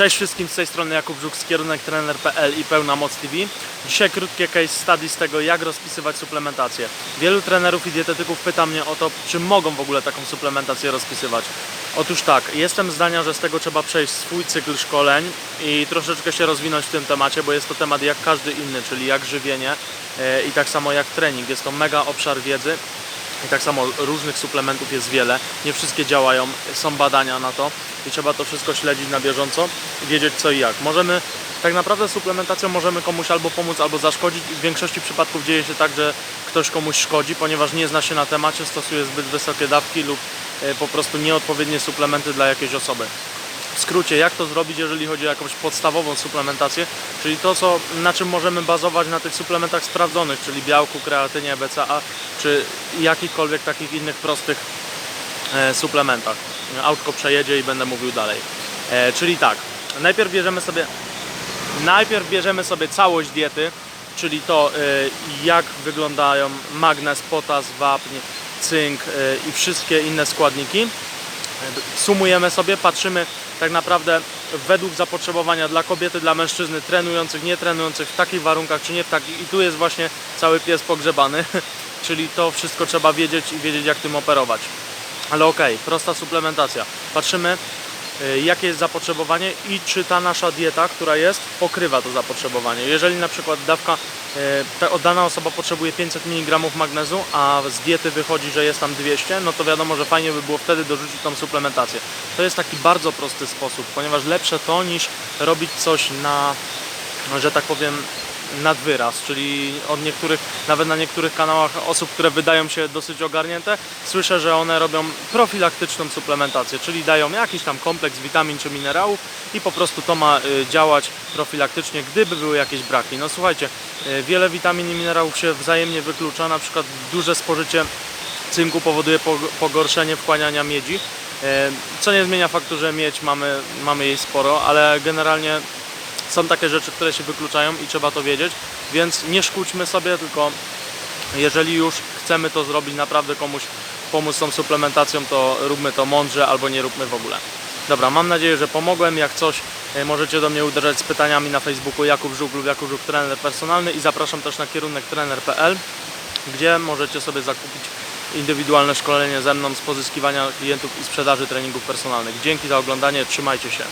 Cześć wszystkim z tej strony Jakub Żuk z kierunektrener.pl i Pełna Moc TV. Dzisiaj krótkie case study z tego, jak rozpisywać suplementację. Wielu trenerów i dietetyków pyta mnie o to, czy mogą w ogóle taką suplementację rozpisywać. Otóż tak, jestem zdania, że z tego trzeba przejść swój cykl szkoleń i troszeczkę się rozwinąć w tym temacie, bo jest to temat jak każdy inny, czyli jak żywienie e, i tak samo jak trening. Jest to mega obszar wiedzy i tak samo różnych suplementów jest wiele. Nie wszystkie działają, są badania na to i trzeba to wszystko śledzić na bieżąco i wiedzieć co i jak. Możemy, tak naprawdę suplementacją możemy komuś albo pomóc, albo zaszkodzić. W większości przypadków dzieje się tak, że ktoś komuś szkodzi, ponieważ nie zna się na temacie, stosuje zbyt wysokie dawki lub e, po prostu nieodpowiednie suplementy dla jakiejś osoby. W skrócie, jak to zrobić, jeżeli chodzi o jakąś podstawową suplementację, czyli to, co, na czym możemy bazować na tych suplementach sprawdzonych, czyli białku, kreatynie, BCA, czy jakichkolwiek takich innych prostych e, suplementach. Autko przejedzie i będę mówił dalej. E, czyli tak, najpierw bierzemy sobie najpierw bierzemy sobie całość diety, czyli to e, jak wyglądają magnez, potas, wapń, cynk i wszystkie inne składniki sumujemy sobie, patrzymy tak naprawdę według zapotrzebowania dla kobiety, dla mężczyzny, trenujących, nietrenujących, w takich warunkach czy nie w takich. I tu jest właśnie cały pies pogrzebany, czyli to wszystko trzeba wiedzieć i wiedzieć jak tym operować. Ale okej, prosta suplementacja. Patrzymy y, jakie jest zapotrzebowanie i czy ta nasza dieta, która jest, pokrywa to zapotrzebowanie. Jeżeli na przykład dawka, ta dana osoba potrzebuje 500 mg magnezu, a z diety wychodzi, że jest tam 200, no to wiadomo, że fajnie by było wtedy dorzucić tą suplementację. To jest taki bardzo prosty sposób, ponieważ lepsze to niż robić coś na, że tak powiem, nad wyraz, czyli od niektórych, nawet na niektórych kanałach osób, które wydają się dosyć ogarnięte, słyszę, że one robią profilaktyczną suplementację, czyli dają jakiś tam kompleks witamin czy minerałów i po prostu to ma y, działać profilaktycznie, gdyby były jakieś braki. No słuchajcie, y, wiele witamin i minerałów się wzajemnie wyklucza, na przykład duże spożycie cynku powoduje pog- pogorszenie wchłaniania miedzi, e, co nie zmienia faktu, że miedź mamy, mamy jej sporo, ale generalnie są takie rzeczy, które się wykluczają i trzeba to wiedzieć, więc nie szkódźmy sobie, tylko jeżeli już chcemy to zrobić, naprawdę komuś pomóc tą suplementacją, to róbmy to mądrze albo nie róbmy w ogóle. Dobra, mam nadzieję, że pomogłem. Jak coś, e, możecie do mnie uderzać z pytaniami na Facebooku Jakub Żuk lub Jakub Żuk Trener Personalny i zapraszam też na kierunek trener.pl, gdzie możecie sobie zakupić indywidualne szkolenie ze mną z pozyskiwania klientów i sprzedaży treningów personalnych. Dzięki za oglądanie, trzymajcie się.